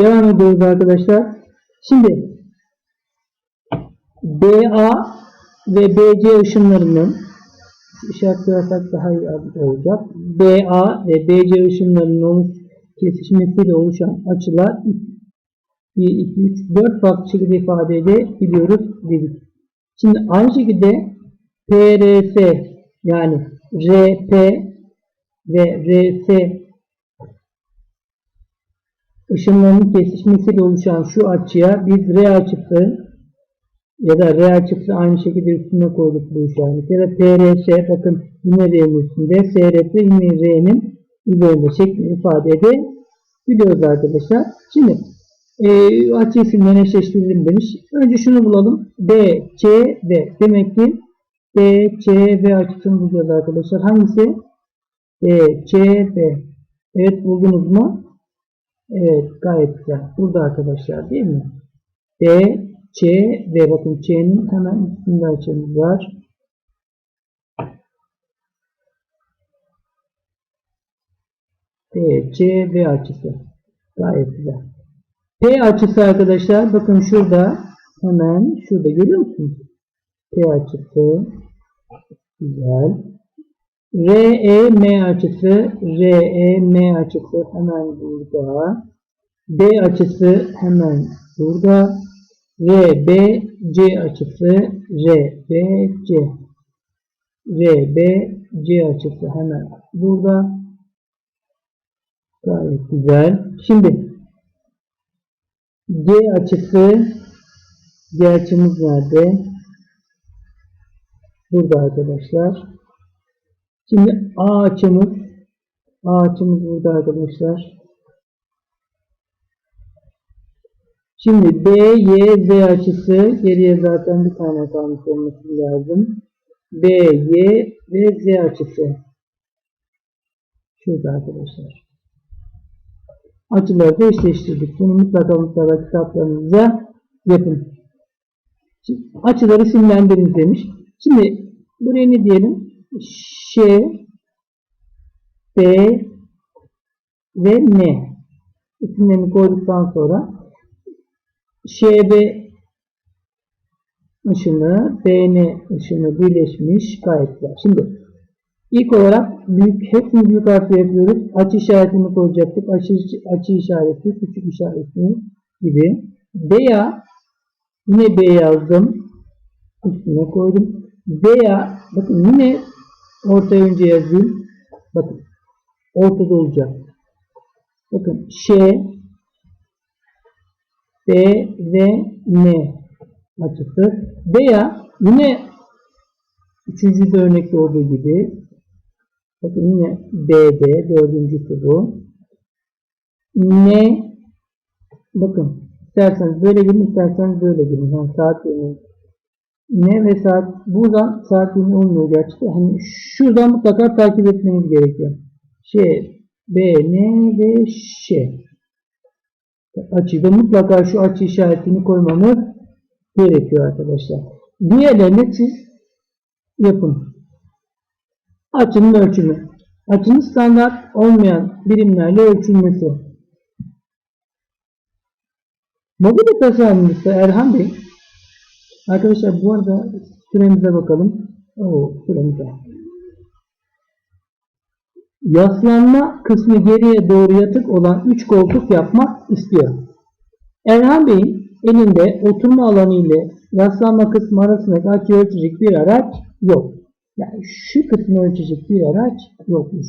Devam ediyoruz arkadaşlar. Şimdi BA ve BC ışınlarının işaretlersek daha iyi olacak. BA ve BC ışınlarının kesişmesiyle oluşan açılar 1, 2, 3, 4 farklı şekilde ifade edebiliyoruz dedik. Şimdi aynı şekilde PRS yani RP ve RS ışınlarının kesişmesiyle oluşan şu açıya biz R açısı ya da R açısı aynı şekilde üstüne koyduk bu işareti ya da PRS bakın yine R'nin üstünde SRS yine R'nin üzerinde şeklini ifade edebiliyoruz arkadaşlar. Şimdi e, açı isimlerini eşleştirelim demiş. Önce şunu bulalım. D, C, V. Demek ki D, C, V açısını bulacağız arkadaşlar. Hangisi? D, C, V. Evet buldunuz mu? Evet gayet güzel. Burada arkadaşlar değil mi? D, C ve bakın C'nin hemen üstünde açımız var. D, C, V açısı. Gayet güzel. P açısı arkadaşlar bakın şurada hemen şurada görüyor musunuz? P açısı güzel. RE M açısı RE M açısı hemen burada. D açısı hemen burada. RB C açısı RB C RB C açısı hemen burada. Gayet güzel. Şimdi G açısı G açımız nerede? Burada arkadaşlar. Şimdi A açımız A açımız burada arkadaşlar. Şimdi B, Y, Z açısı geriye zaten bir tane kalmış olması lazım. B, Y ve Z açısı. Şurada arkadaşlar. Açıları da eşleştirdik. Bunu mutlaka mutlaka kitaplarınıza yapın. Şimdi, açıları isimlendirin demiş. Şimdi buraya ne diyelim? Ş, B ve N. İsimlerini koyduktan sonra ŞB ışını, BN ışını birleşmiş gayet güzel. Şimdi ilk olarak büyük, hepsini büyük harfle yapıyoruz. Açı işaretini koyacaktık. Açı, açı işareti, küçük işareti gibi. Veya yine B yazdım. Üstüne koydum. Veya bakın yine ortaya önce yazayım. Bakın. Ortada olacak. Bakın. Ş B ve N açısı veya yine üçüncü de örnekte olduğu gibi bakın yine BD dördüncüsü bu. N bakın. İsterseniz böyle girin isterseniz böyle girin. Yani saat yönü N ve saat buradan saat yönü olmuyor gerçekten hani şuradan mutlaka takip etmeniz gerekiyor Ş B N ve Ş açıda mutlaka şu açı işaretini koymamız gerekiyor arkadaşlar. Diğerlerini siz yapın. Açının ölçümü. Açının standart olmayan birimlerle ölçülmesi. Mobilya tasarımcısı Erhan Bey Arkadaşlar bu arada süremize bakalım. Oo, süremize. Yaslanma kısmı geriye doğru yatık olan 3 koltuk yapmak istiyor. Erhan Bey'in elinde oturma alanı ile yaslanma kısmı arasındaki açı ölçecek bir araç yok. Yani şu kısmı ölçecek bir araç yokmuş.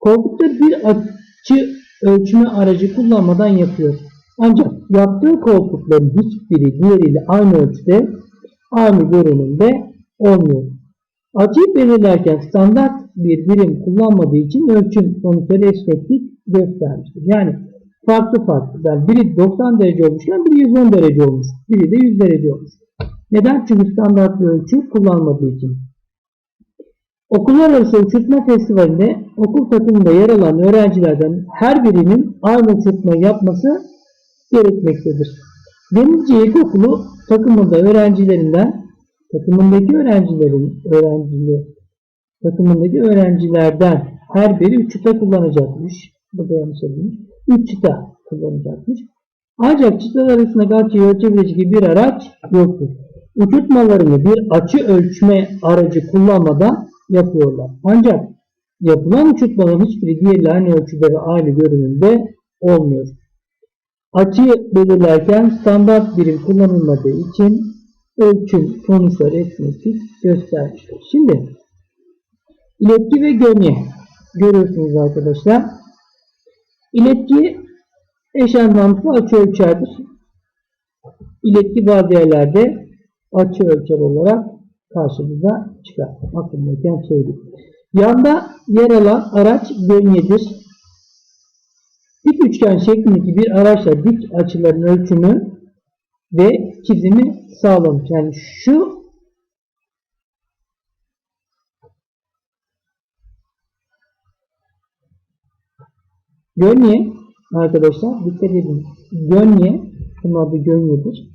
Koltukta bir açı ölçme aracı kullanmadan yapıyor. Ancak yaptığı koltukların hiçbiri diğeriyle aynı ölçüde aynı görünümde olmuyor. Açıyı belirlerken standart bir birim kullanmadığı için ölçüm sonuçları esneklik göstermiştir. Yani farklı farklı. Yani biri 90 derece olmuşken biri 110 derece olmuş. Biri de 100 derece olmuş. Neden? Çünkü standart bir ölçü kullanmadığı için. Okullar arası uçurtma festivalinde okul takımında yer alan öğrencilerden her birinin aynı uçurtma yapması gerekmektedir. Denizci İlkokulu takımında öğrencilerinden takımındaki öğrencilerin öğrencili takımındaki öğrencilerden her biri 3 çıta kullanacakmış. Bu da yanlış edilmiş. 3 çıta kullanacakmış. Ancak çıtalar arasındaki açıyı ölçebilecek bir araç yoktur. Uçurtmalarını bir açı ölçme aracı kullanmadan yapıyorlar. Ancak yapılan uçurtmaların hiçbiri diğeriyle aynı ölçüde ve aynı görünümde olmuyor. Açıyı belirlerken standart birim kullanılmadığı için ölçüm sonuçları eksik göstermiştir. Şimdi iletki ve gönye görüyorsunuz arkadaşlar. İletki eş anlamlı açı ölçerdir. İletki bazı yerlerde açı ölçer olarak karşımıza çıkar. Aklımdayken söyleyeyim. Yanda yer alan araç gönyedir. Dik üçgen şeklindeki bir araçla dik açıların ölçümü ve çizimi sağlamış. Yani şu gönye arkadaşlar dikkat edin. Gönye bunun adı gönyedir.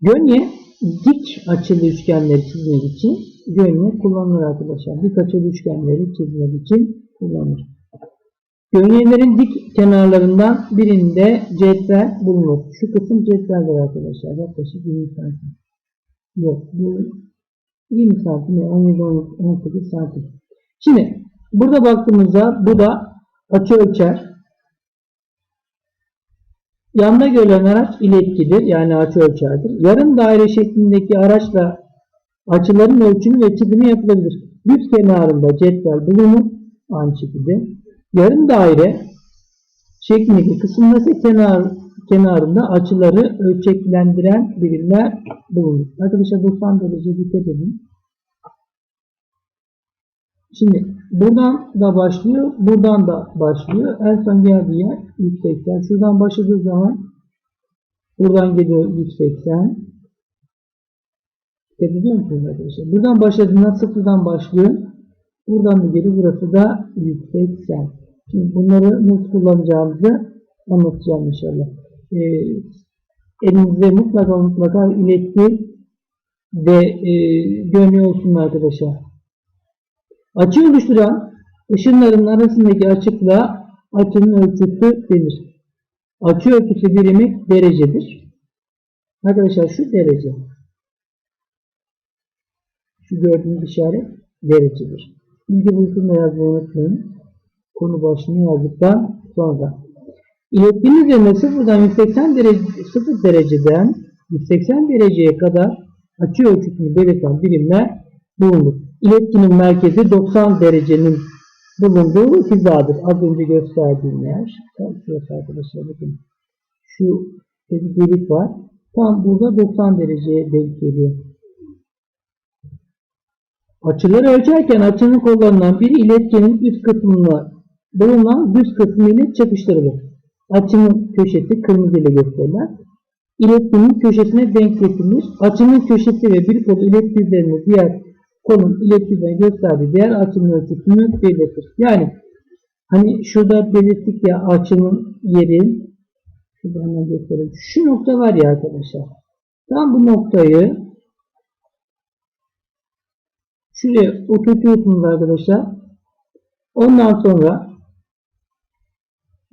Gönye dik açılı üçgenleri çizmek için gönye kullanılır arkadaşlar. Dik açılı üçgenleri çizmek için kullanılır. Gönyelerin dik kenarlarından birinde cetvel bulunur. Şu kısım cetveldir arkadaşlar. Yaklaşık 20 santim. Yok bu 20 santim 17 18 santim. Şimdi burada baktığımızda bu da açı ölçer. Yanda görülen araç iletkidir. Yani açı ölçerdir. Yarım daire şeklindeki araçla açıların ölçümü ve çizimi yapılabilir. Yüz kenarında cetvel bulunur. Aynı şekilde. Yarım daire şeklindeki kısımda ise kenar, kenarında açıları ölçeklendiren birimler bulunur. Arkadaşlar 90 derece dikkat edin. Şimdi buradan da başlıyor, buradan da başlıyor. En son geldiği yer 180. Şuradan başladığı zaman buradan geliyor 180. Dikkat ediyor musunuz arkadaşlar? Buradan başladığında sıfırdan başlıyor. Buradan da geri burası da 180. Şimdi bunları nasıl kullanacağımızı anlatacağım inşallah. Ee, elinizde mutlaka mutlaka iletki ve e, gönlü olsun arkadaşlar. Açı oluşturan ışınların arasındaki açıklığa açının ölçüsü denir. Açı ölçüsü birimi derecedir. Arkadaşlar şu derece. Şu gördüğünüz işaret derecedir. Bilgi bulutunda yazmayı unutmayın. Konu başlığını yazdıktan sonra. İletkinin üzerine sıfırdan 180 derece, 0 dereceden 180 dereceye kadar açı ölçüsünü belirten birimler bulunur. İletkinin merkezi 90 derecenin bulunduğu hizadır. Az önce gösterdiğim yer. Şurası arkadaşlar bakın. Şu bir delik var. Tam burada 90 dereceye denk geliyor. Açıları ölçerken açının kollarından biri iletkenin üst kısmına bulunan düz kısmı ile çakıştırılır. Açının köşesi kırmızı ile gösterilir. İletkenin köşesine denk getirilir. Açının köşesi ve bir iletki üzerine diğer kolun iletkiden gösterdiği diğer açının ölçüsünü belirtir. Yani hani şurada belirttik ya açının yeri şurada hemen göstereyim. Şu nokta var ya arkadaşlar. Tam bu noktayı şuraya oturtuyorsunuz arkadaşlar. Ondan sonra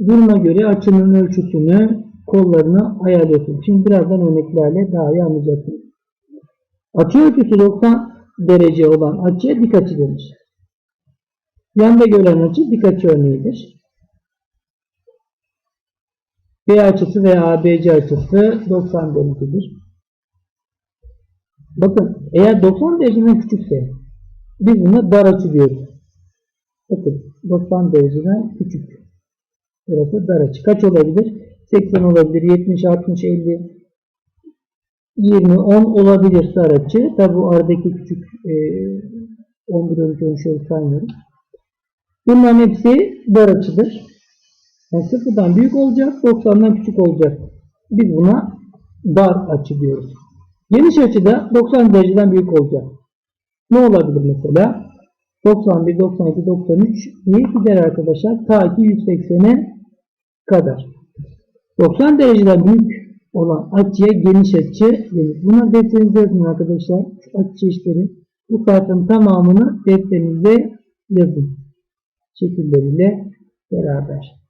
duruma göre açının ölçüsünü kollarını ayarlıyorsunuz. Şimdi birazdan örneklerle daha iyi anlayacaksınız. Açı ölçüsü 90 derece olan açıya dik açı denir. Yanda görülen açı dik açı örneğidir. B açısı veya ABC açısı 90 derecedir. Bakın eğer 90 dereceden küçükse biz buna dar açı diyoruz. Bakın 90 dereceden küçük. Burası dar. Kaç olabilir? 80 olabilir, 70, 60, 50, 20, 10 olabilir dar açı. Tabi bu aradaki küçük e, 11, 12, 13 şöyle saymıyorum. Bunların hepsi dar açıdır. Yani sıfırdan büyük olacak, 90'dan küçük olacak. Biz buna dar açı diyoruz. Geniş açıda 90 dereceden büyük olacak. Ne olabilir mesela? 91, 92, 93 diye gider arkadaşlar. Ta ki 180'e kadar. 90 dereceden büyük olan açıya geniş açı denir. Bunları defterinize yazın arkadaşlar. Şu açı çeşitleri. Bu sayfanın tamamını defterinize yazın. Şekilleriyle beraber.